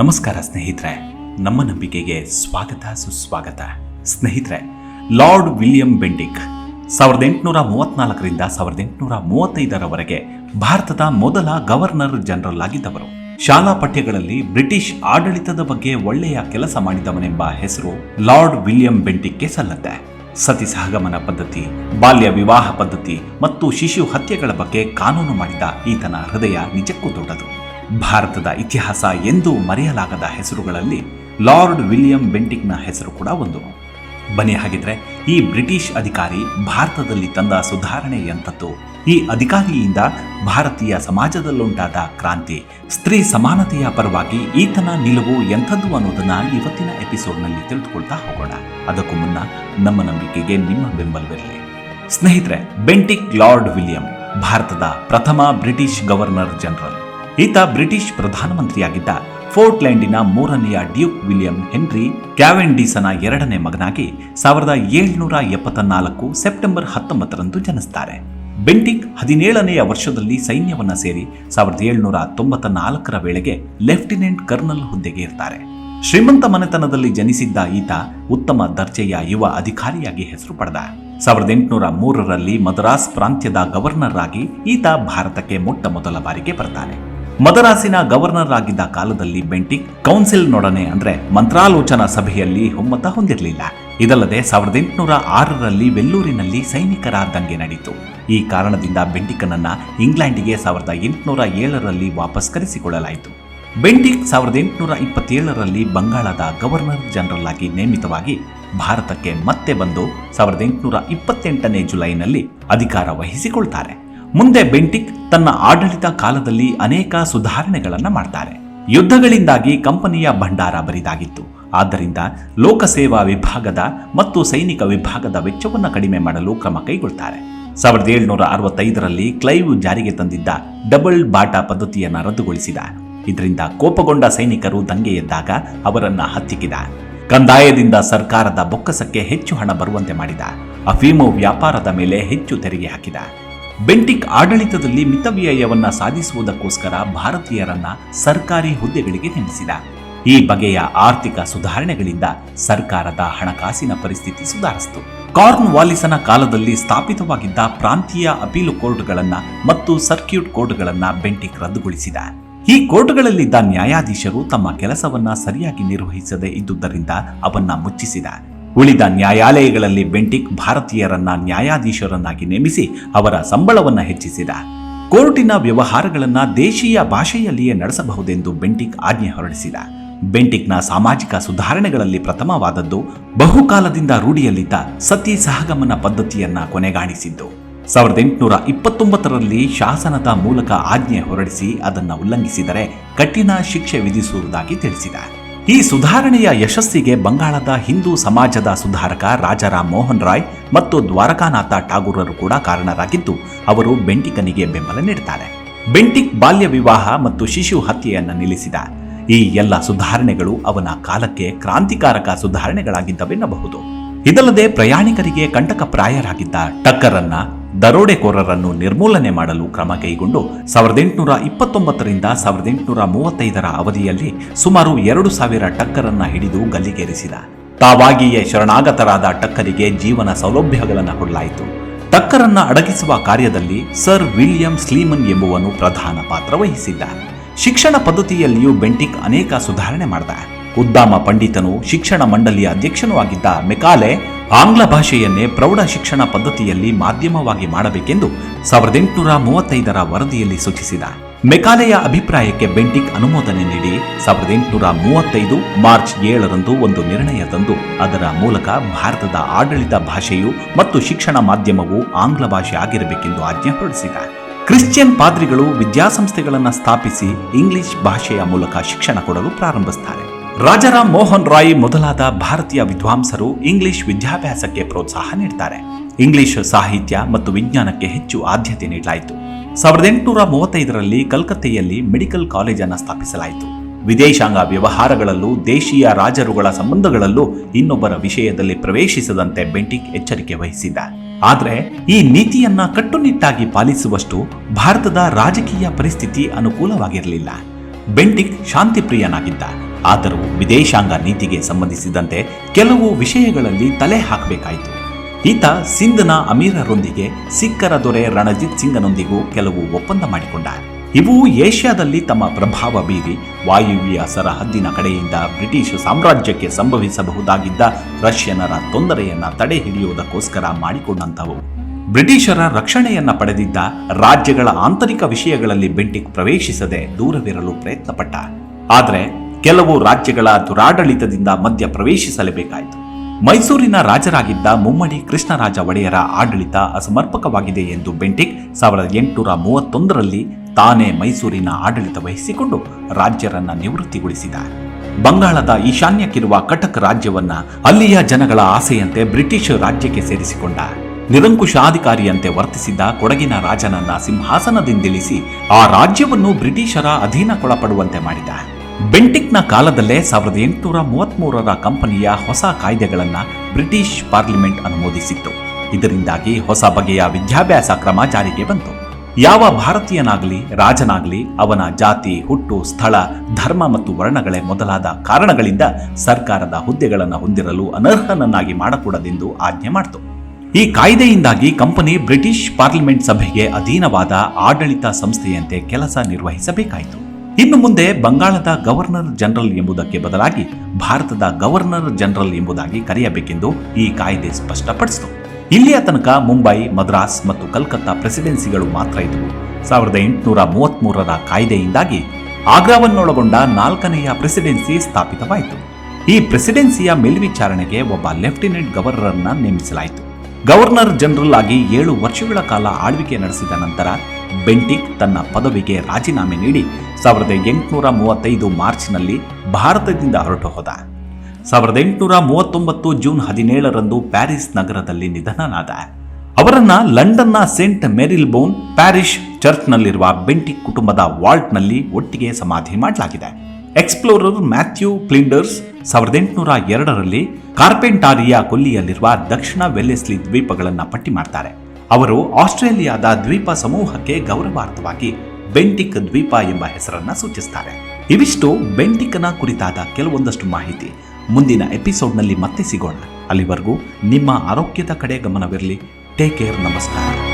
ನಮಸ್ಕಾರ ಸ್ನೇಹಿತರೆ, ನಮ್ಮ ನಂಬಿಕೆಗೆ ಸ್ವಾಗತ, ಸುಸ್ವಾಗತ. ಸ್ನೇಹಿತರೆ, ಲಾರ್ಡ್ ವಿಲಿಯಂ ಬೆಂಡಿಕ್ ಸಾವಿರದ ಎಂಟುನೂರ ಮೂವತ್ನಾಲ್ಕರಿಂದ ಸಾವಿರದ ಎಂಟುನೂರ ಮೂವತ್ತೈದರವರೆಗೆ ಭಾರತದ ಮೊದಲ ಗವರ್ನರ್ ಜನರಲ್ ಆಗಿದ್ದವರು. ಶಾಲಾ ಪಠ್ಯಗಳಲ್ಲಿ ಬ್ರಿಟಿಷ್ ಆಡಳಿತದ ಬಗ್ಗೆ ಒಳ್ಳೆಯ ಕೆಲಸ ಮಾಡಿದವನೆಂಬ ಹೆಸರು ಲಾರ್ಡ್ ವಿಲಿಯಂ ಬೆಂಟಿಕ್ಗೆ ಸಲ್ಲತ್ತೆ ಸತಿ ಸಹಗಮನ ಪದ್ಧತಿ, ಬಾಲ್ಯ ವಿವಾಹ ಪದ್ಧತಿ ಮತ್ತು ಶಿಶು ಹತ್ಯೆಗಳ ಬಗ್ಗೆ ಕಾನೂನು ಮಾಡಿದ ಈತನ ಹೃದಯ ನಿಜಕ್ಕೂ ದೊಡ್ಡದು. ಭಾರತದ ಇತಿಹಾಸ ಎಂದೂ ಮರೆಯಲಾಗದ ಹೆಸರುಗಳಲ್ಲಿ ಲಾರ್ಡ್ ವಿಲಿಯಂ ಬೆಂಟಿಕ್ನ ಹೆಸರು ಕೂಡ ಒಂದು. ಬನ್ನಿ ಹಾಗಿದ್ರೆ ಈ ಬ್ರಿಟಿಷ್ ಅಧಿಕಾರಿ ಭಾರತದಲ್ಲಿ ತಂದ ಸುಧಾರಣೆ ಎಂಥದ್ದು. ಈ ಅಧಿಕಾರಿಯಿಂದ ಭಾರತೀಯ ಸಮಾಜದಲ್ಲುಂಟಾದ ಕ್ರಾಂತಿ, ಸ್ತ್ರೀ ಸಮಾನತೆಯ ಪರವಾಗಿ ಈತನ ನಿಲುವು ಎಂಥದ್ದು ಅನ್ನೋದನ್ನ ಇವತ್ತಿನ ಎಪಿಸೋಡ್ನಲ್ಲಿ ತಿಳಿದುಕೊಳ್ತಾ ಹೋಗೋಣ. ಅದಕ್ಕೂ ಮುನ್ನ ನಮ್ಮ ನಂಬಿಕೆಗೆ ನಿಮ್ಮ ಬೆಂಬಲವಿರಲಿ. ಸ್ನೇಹಿತರೆ, ಬೆಂಟಿಕ್ ಲಾರ್ಡ್ ವಿಲಿಯಂ, ಭಾರತದ ಪ್ರಥಮ ಬ್ರಿಟಿಷ್ ಗವರ್ನರ್ ಜನರಲ್. ಈತ ಬ್ರಿಟಿಷ್ ಪ್ರಧಾನಮಂತ್ರಿಯಾಗಿದ್ದ ಫೋರ್ಟ್ಲ್ಯಾಂಡಿನ ಮೂರನೆಯ ಡ್ಯೂಕ್ ವಿಲಿಯಂ ಹೆನ್ರಿ ಕ್ಯಾವೆಂಡೀಸನ ಎರಡನೇ ಮಗನಾಗಿ ಸಾವಿರದ ಏಳ್ನೂರ ಎಪ್ಪತ್ತ ನಾಲ್ಕು ಸೆಪ್ಟೆಂಬರ್ ಹತ್ತೊಂಬತ್ತರಂದು ಜನಿಸ್ತಾರೆ. ಬೆಂಟಿಕ್ ಹದಿನೇಳನೆಯ ವರ್ಷದಲ್ಲಿ ಸೈನ್ಯವನ್ನ ಸೇರಿ ಸಾವಿರದ ಏಳ್ನೂರ ತೊಂಬತ್ತ ನಾಲ್ಕರ ವೇಳೆಗೆ ಲೆಫ್ಟಿನೆಂಟ್ ಕರ್ನಲ್ ಹುದ್ದೆಗೆ ಇರ್ತಾರೆ. ಶ್ರೀಮಂತ ಮನೆತನದಲ್ಲಿ ಜನಿಸಿದ್ದ ಈತ ಉತ್ತಮ ದರ್ಜೆಯ ಯುವ ಅಧಿಕಾರಿಯಾಗಿ ಹೆಸರು ಪಡೆದ. ಸಾವಿರದ ಎಂಟುನೂರ ಮೂರರಲ್ಲಿ ಮದ್ರಾಸ್ ಪ್ರಾಂತ್ಯದ ಗವರ್ನರ್ ಆಗಿ ಈತ ಭಾರತಕ್ಕೆ ಮೊಟ್ಟ ಮೊದಲ ಬಾರಿಗೆ ಬರ್ತಾನೆ. ಮದರಾಸಿನ ಗವರ್ನರ್ ಆಗಿದ್ದ ಕಾಲದಲ್ಲಿ ಬೆಂಟಿಕ್ ಕೌನ್ಸಿಲ್ನೊಡನೆ ಅಂದ್ರೆ ಮಂತ್ರಾಲೋಚನಾ ಸಭೆಯಲ್ಲಿ ಒಮ್ಮತ ಹೊಂದಿರಲಿಲ್ಲ. ಇದಲ್ಲದೆ ಸಾವಿರದ ಎಂಟುನೂರ ಆರರಲ್ಲಿ ವೆಲ್ಲೂರಿನಲ್ಲಿ ಸೈನಿಕರ ದಂಗೆ ನಡೆಯಿತು ಈ ಕಾರಣದಿಂದ ಬೆಂಟಿಕನನ್ನ ಇಂಗ್ಲೆಂಡಿಗೆ ಸಾವಿರದ ಎಂಟುನೂರ ಏಳರಲ್ಲಿ ವಾಪಸ್ ಕರೆಸಿಕೊಳ್ಳಲಾಯಿತು. ಬೆಂಟಿಕ್ ಸಾವಿರದ ಎಂಟುನೂರ ಇಪ್ಪತ್ತೇಳರಲ್ಲಿ ಬಂಗಾಳದ ಗವರ್ನರ್ ಜನರಲ್ ಆಗಿ ನೇಮಿತವಾಗಿ ಭಾರತಕ್ಕೆ ಮತ್ತೆ ಬಂದು ಸಾವಿರದ ಎಂಟುನೂರ ಇಪ್ಪತ್ತೆಂಟನೇ ಜುಲೈನಲ್ಲಿ ಅಧಿಕಾರ ವಹಿಸಿಕೊಳ್ತಾರೆ. ಮುಂದೆ ಬೆಂಟಿಕ್ ತನ್ನ ಆಡಳಿತ ಕಾಲದಲ್ಲಿ ಅನೇಕ ಸುಧಾರಣೆಗಳನ್ನು ಮಾಡ್ತಾರೆ. ಯುದ್ಧಗಳಿಂದಾಗಿ ಕಂಪನಿಯ ಭಂಡಾರ ಬರಿದಾಗಿತ್ತು. ಆದ್ದರಿಂದ ಲೋಕಸೇವಾ ವಿಭಾಗದ ಮತ್ತು ಸೈನಿಕ ವಿಭಾಗದ ವೆಚ್ಚವನ್ನು ಕಡಿಮೆ ಮಾಡಲು ಕ್ರಮ ಕೈಗೊಳ್ತಾರೆ. ಸಾವಿರದ ಏಳುನೂರ ಅರವತ್ತೈದರಲ್ಲಿ ಕ್ಲೈವ್ ಜಾರಿಗೆ ತಂದಿದ್ದ ಡಬಲ್ ಬಾಟಾ ಪದ್ಧತಿಯನ್ನು ರದ್ದುಗೊಳಿಸಿದ. ಇದರಿಂದ ಕೋಪಗೊಂಡ ಸೈನಿಕರು ದಂಗೆ ಎದ್ದಾಗ ಅವರನ್ನ ಹತ್ತಿಕ್ಕಿದ ಕಂದಾಯದಿಂದ ಸರ್ಕಾರದ ಬೊಕ್ಕಸಕ್ಕೆ ಹೆಚ್ಚು ಹಣ ಬರುವಂತೆ ಮಾಡಿದ. ಅಫೀಮು ವ್ಯಾಪಾರದ ಮೇಲೆ ಹೆಚ್ಚು ತೆರಿಗೆ ಹಾಕಿದ. ಬೆಂಟಿಕ್ ಆಡಳಿತದಲ್ಲಿ ಮಿತವ್ಯಯವನ್ನ ಸಾಧಿಸುವುದಕ್ಕೋಸ್ಕರ ಭಾರತೀಯರನ್ನ ಸರ್ಕಾರಿ ಹುದ್ದೆಗಳಿಗೆ ನೇಮಿಸಿದ. ಈ ಬಗೆಯ ಆರ್ಥಿಕ ಸುಧಾರಣೆಗಳಿಂದ ಸರ್ಕಾರದ ಹಣಕಾಸಿನ ಪರಿಸ್ಥಿತಿ ಸುಧಾರಿಸಿತು. ಕಾರ್ನ್ ವಾಲಿಸನ ಕಾಲದಲ್ಲಿ ಸ್ಥಾಪಿತವಾಗಿದ್ದ ಪ್ರಾಂತೀಯ ಅಪೀಲು ಕೋರ್ಟ್ಗಳನ್ನು ಮತ್ತು ಸರ್ಕ್ಯೂಟ್ ಕೋರ್ಟ್ಗಳನ್ನು ಬೆಂಟಿಕ್ ರದ್ದುಗೊಳಿಸಿದ. ಈ ಕೋರ್ಟ್ಗಳಲ್ಲಿದ್ದ ನ್ಯಾಯಾಧೀಶರು ತಮ್ಮ ಕೆಲಸವನ್ನ ಸರಿಯಾಗಿ ನಿರ್ವಹಿಸದೇ ಇದ್ದುದರಿಂದ ಅವನ್ನ ಮುಚ್ಚಿಸಿದ. ಉಳಿದ ನ್ಯಾಯಾಲಯಗಳಲ್ಲಿ ಬೆಂಟಿಕ್ ಭಾರತೀಯರನ್ನ ನ್ಯಾಯಾಧೀಶರನ್ನಾಗಿ ನೇಮಿಸಿ ಅವರ ಸಂಬಳವನ್ನು ಹೆಚ್ಚಿಸಿದ. ಕೋರ್ಟಿನ ವ್ಯವಹಾರಗಳನ್ನ ದೇಶೀಯ ಭಾಷೆಯಲ್ಲಿಯೇ ನಡೆಸಬಹುದೆಂದು ಬೆಂಟಿಕ್ ಆಜ್ಞೆ ಹೊರಡಿಸಿದ. ಬೆಂಟಿಕ್ನ ಸಾಮಾಜಿಕ ಸುಧಾರಣೆಗಳಲ್ಲಿ ಪ್ರಥಮವಾದದ್ದು ಬಹುಕಾಲದಿಂದ ರೂಢಿಯಲ್ಲಿದ್ದ ಸತಿ ಸಹಗಮನ ಪದ್ಧತಿಯನ್ನ ಕೊನೆಗಾಣಿಸಿದ್ದು. ಸಾವಿರದ ಎಂಟುನೂರ ಇಪ್ಪತ್ತೊಂಬತ್ತರಲ್ಲಿ ಶಾಸನದ ಮೂಲಕ ಆಜ್ಞೆ ಹೊರಡಿಸಿ ಅದನ್ನು ಉಲ್ಲಂಘಿಸಿದರೆ ಕಠಿಣ ಶಿಕ್ಷೆ ವಿಧಿಸುವುದಾಗಿ ತಿಳಿಸಿದ. ಈ ಸುಧಾರಣೆಯ ಯಶಸ್ಸಿಗೆ ಬಂಗಾಳದ ಹಿಂದೂ ಸಮಾಜದ ಸುಧಾರಕ ರಾಜಾರಾಮ್ ಮೋಹನ್ ರಾಯ್ ಮತ್ತು ದ್ವಾರಕಾನಾಥ ಠಾಗೂರರು ಕೂಡ ಕಾರಣರಾಗಿದ್ದು, ಅವರು ಬೆಂಟಿಕನಿಗೆ ಬೆಂಬಲ ನೀಡುತ್ತಾರೆ ಬೆಂಟಿಕ್ ಬಾಲ್ಯ ವಿವಾಹ ಮತ್ತು ಶಿಶು ಹತ್ಯೆಯನ್ನು ನಿಲ್ಲಿಸಿದ ಈ ಎಲ್ಲ ಸುಧಾರಣೆಗಳು ಅವನ ಕಾಲಕ್ಕೆ ಕ್ರಾಂತಿಕಾರಕ ಸುಧಾರಣೆಗಳಾಗಿದ್ದವೆನ್ನಬಹುದು. ಇದಲ್ಲದೆ ಪ್ರಯಾಣಿಕರಿಗೆ ಕಂಟಕಪ್ರಾಯರಾಗಿದ್ದ ಟಕ್ಕರನ್ನ ದರೋಡೆಕೋರರನ್ನು ನಿರ್ಮೂಲನೆ ಮಾಡಲು ಕ್ರಮ ಕೈಗೊಂಡು ಸಾವಿರದ ಎಂಟುನೂರ ಇಪ್ಪತ್ತೊಂಬತ್ತರಿಂದ ಸಾವಿರದ ಎಂಟುನೂರ ಮೂವತ್ತೈದರ ಅವಧಿಯಲ್ಲಿ ಸುಮಾರು ಎರಡು ಸಾವಿರ ಟಕ್ಕರನ್ನ ಹಿಡಿದು ಗಲ್ಲಿಗೇರಿಸಿದ. ತಾವಾಗಿಯೇ ಶರಣಾಗತರಾದ ಟಕ್ಕರಿಗೆ ಜೀವನ ಸೌಲಭ್ಯಗಳನ್ನು ಕೊಡಲಾಯಿತು. ಟಕ್ಕರನ್ನ ಅಡಗಿಸುವ ಕಾರ್ಯದಲ್ಲಿ ಸರ್ ವಿಲಿಯಂ ಸ್ಲೀಮನ್ ಎಂಬುವನು ಪ್ರಧಾನ ಪಾತ್ರ ವಹಿಸಿದ್ದ. ಶಿಕ್ಷಣ ಪದ್ಧತಿಯಲ್ಲಿಯೂ ಬೆಂಟಿಕ್ ಅನೇಕ ಸುಧಾರಣೆ ಮಾಡಿದ. ಉದ್ದಾಮ ಪಂಡಿತನು ಶಿಕ್ಷಣ ಮಂಡಳಿಯ ಅಧ್ಯಕ್ಷನೂ ಆಗಿದ್ದ ಮೆಕಾಲೆ ಆಂಗ್ಲ ಭಾಷೆಯನ್ನೇ ಪ್ರೌಢ ಶಿಕ್ಷಣ ಪದ್ಧತಿಯಲ್ಲಿ ಮಾಧ್ಯಮವಾಗಿ ಮಾಡಬೇಕೆಂದು ಸಾವಿರದ ಎಂಟುನೂರ ಮೂವತ್ತೈದರ ವರದಿಯಲ್ಲಿ ಸೂಚಿಸಿದ. ಮೆಕಾಲೆಯ ಅಭಿಪ್ರಾಯಕ್ಕೆ ಬೆಂಟಿಕ್ ಅನುಮೋದನೆ ನೀಡಿ ಸಾವಿರದ ಎಂಟುನೂರ ಮೂವತ್ತೈದು ಮಾರ್ಚ್ ಏಳರಂದು ಒಂದು ನಿರ್ಣಯ ತಂದು ಅದರ ಮೂಲಕ ಭಾರತದ ಆಡಳಿತ ಭಾಷೆಯು ಮತ್ತು ಶಿಕ್ಷಣ ಮಾಧ್ಯಮವು ಆಂಗ್ಲ ಭಾಷೆ ಆಗಿರಬೇಕೆಂದು ಆಜ್ಞೆ ಹೊರಡಿಸಿದ. ಕ್ರಿಶ್ಚಿಯನ್ ಪಾದ್ರಿಗಳು ವಿದ್ಯಾಸಂಸ್ಥೆಗಳನ್ನು ಸ್ಥಾಪಿಸಿ ಇಂಗ್ಲಿಷ್ ಭಾಷೆಯ ಮೂಲಕ ಶಿಕ್ಷಣ ಕೊಡಲು ಪ್ರಾರಂಭಿಸುತ್ತಾರೆ ರಾಜಾರಾಮ್ ಮೋಹನ್ ರಾಯ್ ಮೊದಲಾದ ಭಾರತೀಯ ವಿದ್ವಾಂಸರು ಇಂಗ್ಲಿಷ್ ವಿದ್ಯಾಭ್ಯಾಸಕ್ಕೆ ಪ್ರೋತ್ಸಾಹ ನೀಡುತ್ತಾರೆ ಇಂಗ್ಲಿಷ್ ಸಾಹಿತ್ಯ ಮತ್ತು ವಿಜ್ಞಾನಕ್ಕೆ ಹೆಚ್ಚು ಆದ್ಯತೆ ನೀಡಲಾಯಿತು. ಸಾವಿರದ ಎಂಟುನೂರ ಮೂವತ್ತೈದರಲ್ಲಿ ಕಲ್ಕತ್ತೆಯಲ್ಲಿ ಮೆಡಿಕಲ್ ಕಾಲೇಜನ್ನು ಸ್ಥಾಪಿಸಲಾಯಿತು. ವಿದೇಶಾಂಗ ವ್ಯವಹಾರಗಳಲ್ಲೂ ದೇಶೀಯ ರಾಜರುಗಳ ಸಂಬಂಧಗಳಲ್ಲೂ ಇನ್ನೊಬ್ಬರ ವಿಷಯದಲ್ಲಿ ಪ್ರವೇಶಿಸದಂತೆ ಬೆಂಟಿಕ್ ಎಚ್ಚರಿಕೆ ವಹಿಸಿದ್ದ. ಆದರೆ ಈ ನೀತಿಯನ್ನ ಕಟ್ಟುನಿಟ್ಟಾಗಿ ಪಾಲಿಸುವಷ್ಟು ಭಾರತದ ರಾಜಕೀಯ ಪರಿಸ್ಥಿತಿ ಅನುಕೂಲವಾಗಿರಲಿಲ್ಲ. ಬೆಂಟಿಕ್ ಶಾಂತಿಪ್ರಿಯನಾಗಿದ್ದ. ಆದರೂ ವಿದೇಶಾಂಗ ನೀತಿಗೆ ಸಂಬಂಧಿಸಿದಂತೆ ಕೆಲವು ವಿಷಯಗಳಲ್ಲಿ ತಲೆ ಹಾಕಬೇಕಾಯಿತು. ಈತ ಸಿಂಧ್ನ ಅಮೀರರೊಂದಿಗೆ ಸಿಖ್ಖರ ದೊರೆ ರಣಜಿತ್ ಸಿಂಗನೊಂದಿಗೂ ಕೆಲವು ಒಪ್ಪಂದ ಮಾಡಿಕೊಂಡ ಇವು ಏಷ್ಯಾದಲ್ಲಿ ತಮ್ಮ ಪ್ರಭಾವ ಬೀರಿ ವಾಯುವ್ಯ ಸರಹದ್ದಿನ ಕಡೆಯಿಂದ ಬ್ರಿಟಿಷ್ ಸಾಮ್ರಾಜ್ಯಕ್ಕೆ ಸಂಭವಿಸಬಹುದಾಗಿದ್ದ ರಷ್ಯನರ ತೊಂದರೆಯನ್ನ ತಡೆ ಹಿಡಿಯುವುದಕ್ಕೋಸ್ಕರ ಮಾಡಿಕೊಂಡಂಥವು. ಬ್ರಿಟಿಷರ ರಕ್ಷಣೆಯನ್ನ ಪಡೆದಿದ್ದ ರಾಜ್ಯಗಳ ಆಂತರಿಕ ವಿಷಯಗಳಲ್ಲಿ ಬೆಂಟಿಕ್ ಪ್ರವೇಶಿಸದೆ ದೂರವಿರಲು ಪ್ರಯತ್ನಪಟ್ಟ. ಆದರೆ ಕೆಲವು ರಾಜ್ಯಗಳ ದುರಾಡಳಿತದಿಂದ ಮಧ್ಯ ಪ್ರವೇಶಿಸಲೇಬೇಕಾಯಿತು. ಮೈಸೂರಿನ ರಾಜರಾಗಿದ್ದ ಮುಮ್ಮಡಿ ಕೃಷ್ಣರಾಜ ಒಡೆಯರ ಆಡಳಿತ ಅಸಮರ್ಪಕವಾಗಿದೆ ಎಂದು ಬೆಂಟಿಕ್ ಸಾವಿರದ ಎಂಟುನೂರ ಮೂವತ್ತೊಂದರಲ್ಲಿ ತಾನೇ ಮೈಸೂರಿನ ಆಡಳಿತ ವಹಿಸಿಕೊಂಡು ರಾಜ್ಯರನ್ನ ನಿವೃತ್ತಿಗೊಳಿಸಿದ ಬಂಗಾಳದ ಈಶಾನ್ಯಕ್ಕಿರುವ ಕಟಕ್ ರಾಜ್ಯವನ್ನ ಅಲ್ಲಿಯ ಜನಗಳ ಆಸೆಯಂತೆ ಬ್ರಿಟಿಷ್ ರಾಜ್ಯಕ್ಕೆ ಸೇರಿಸಿಕೊಂಡ ನಿರಂಕುಶಾಧಿಕಾರಿಯಂತೆ ವರ್ತಿಸಿದ್ದ ಕೊಡಗಿನ ರಾಜನನ್ನ ಸಿಂಹಾಸನದಿಂದಿಳಿಸಿ ಆ ರಾಜ್ಯವನ್ನು ಬ್ರಿಟಿಷರ ಅಧೀನಕ್ಕೊಳಪಡುವಂತೆ ಮಾಡಿದ. ಬೆಂಟಿಕ್ನ ಕಾಲದಲ್ಲೇ ಸಾವಿರದ ಎಂಟುನೂರ ಮೂವತ್ಮೂರರ ಕಂಪನಿಯ ಹೊಸ ಕಾಯ್ದೆಗಳನ್ನ ಬ್ರಿಟಿಷ್ ಪಾರ್ಲಿಮೆಂಟ್ ಅನುಮೋದಿಸಿತ್ತು. ಇದರಿಂದಾಗಿ ಹೊಸ ಬಗೆಯ ವಿದ್ಯಾಭ್ಯಾಸ ಕ್ರಮ ಜಾರಿಗೆ ಬಂತು. ಯಾವ ಭಾರತೀಯನಾಗಲಿ, ರಾಜನಾಗಲಿ ಅವನ ಜಾತಿ, ಹುಟ್ಟು, ಸ್ಥಳ, ಧರ್ಮ ಮತ್ತು ವರ್ಣಗಳೇ ಮೊದಲಾದ ಕಾರಣಗಳಿಂದ ಸರ್ಕಾರದ ಹುದ್ದೆಗಳನ್ನು ಹೊಂದಿರಲು ಅನರ್ಹನನ್ನಾಗಿ ಮಾಡಕೂಡದೆಂದು ಆಜ್ಞೆ ಮಾಡಿತು. ಈ ಕಾಯ್ದೆಯಿಂದಾಗಿ ಕಂಪನಿ ಬ್ರಿಟಿಷ್ ಪಾರ್ಲಿಮೆಂಟ್ ಸಭೆಗೆ ಅಧೀನವಾದ ಆಡಳಿತ ಸಂಸ್ಥೆಯಂತೆ ಕೆಲಸ ನಿರ್ವಹಿಸಬೇಕಾಯಿತು. ಇನ್ನು ಮುಂದೆ ಬಂಗಾಳದ ಗವರ್ನರ್ ಜನರಲ್ ಎಂಬುದಕ್ಕೆ ಬದಲಾಗಿ ಭಾರತದ ಗವರ್ನರ್ ಜನರಲ್ ಎಂಬುದಾಗಿ ಕರೆಯಬೇಕೆಂದು ಈ ಕಾಯ್ದೆ ಸ್ಪಷ್ಟಪಡಿಸಿತು. ಇಲ್ಲಿಯ ತನಕ ಮುಂಬೈ, ಮದ್ರಾಸ್ ಮತ್ತು ಕಲ್ಕತ್ತಾ ಪ್ರೆಸಿಡೆನ್ಸಿಗಳು ಮಾತ್ರ ಇದ್ದವು. ಸಾವಿರದ ಎಂಟುನೂರ ಮೂವತ್ಮೂರರ ಕಾಯ್ದೆಯಿಂದಾಗಿ ಆಗ್ರಾವನ್ನೊಳಗೊಂಡ ನಾಲ್ಕನೆಯ ಪ್ರೆಸಿಡೆನ್ಸಿ ಸ್ಥಾಪಿತವಾಯಿತು. ಈ ಪ್ರೆಸಿಡೆನ್ಸಿಯ ಮೇಲ್ವಿಚಾರಣೆಗೆ ಒಬ್ಬ ಲೆಫ್ಟಿನೆಂಟ್ ಗವರ್ನರ್ನ ನೇಮಿಸಲಾಯಿತು. ಗವರ್ನರ್ ಜನರಲ್ ಆಗಿ ಏಳು ವರ್ಷಗಳ ಕಾಲ ಆಳ್ವಿಕೆ ನಡೆಸಿದ ನಂತರ ಬೆಂಟಿಕ್ ತನ್ನ ಪದವಿಗೆ ರಾಜೀನಾಮೆ ನೀಡಿ ಸಾವಿರದ ಎಂಟುನೂರ ಮೂವತ್ತೈದು ಮಾರ್ಚ್ನಲ್ಲಿ ಭಾರತದಿಂದ ಹೊರಟು ಹೋದ. ಸಾವಿರದ ಎಂಟುನೂರ ಮೂವತ್ತೊಂಬತ್ತು ಜೂನ್ ಹದಿನೇಳರಂದು ಪ್ಯಾರಿಸ್ ನಗರದಲ್ಲಿ ನಿಧನನಾದ. ಅವರನ್ನು ಲಂಡನ್ನ ಸೇಂಟ್ ಮೆರಿಲ್ ಬೋನ್ ಪ್ಯಾರಿಶ್ ಚರ್ಚ್ನಲ್ಲಿರುವ ಬೆಂಟಿಕ್ ಕುಟುಂಬದ ವಾಲ್ಟ್ನಲ್ಲಿ ಒಟ್ಟಿಗೆ ಸಮಾಧಿ ಮಾಡಲಾಗಿದೆ. ಎಕ್ಸ್ಪ್ಲೋರರ್ ಮ್ಯಾಥ್ಯೂ ಪ್ಲಿಂಡರ್ಸ್ ಸಾವಿರದ ಎಂಟುನೂರ ಎರಡರಲ್ಲಿ ಕಾರ್ಪೆಂಟಾರಿಯಾ ಕೊಲ್ಲಿಯಲ್ಲಿರುವ ದಕ್ಷಿಣ ವೆಲ್ಲೆಸ್ಲಿ ದ್ವೀಪಗಳನ್ನು ಪಟ್ಟಿ ಮಾಡ್ತಾರೆ. ಅವರು ಆಸ್ಟ್ರೇಲಿಯಾದ ದ್ವೀಪ ಸಮೂಹಕ್ಕೆ ಗೌರವಾರ್ಥವಾಗಿ ಬೆಂಟಿಕ್ ದ್ವೀಪ ಎಂಬ ಹೆಸರನ್ನ ಸೂಚಿಸುತ್ತಾರೆ ಇವಿಷ್ಟು ಬೆಂಟಿಕ್ನ ಕುರಿತಾದ ಕೆಲವೊಂದಷ್ಟು ಮಾಹಿತಿ. ಮುಂದಿನ ಎಪಿಸೋಡ್ನಲ್ಲಿ ಮತ್ತೆ ಸಿಗೋಣ. ಅಲ್ಲಿವರೆಗೂ ನಿಮ್ಮ ಆರೋಗ್ಯದ ಕಡೆ ಗಮನವಿರಲಿ. ಟೇಕ್ ಕೇರ್, ನಮಸ್ಕಾರ.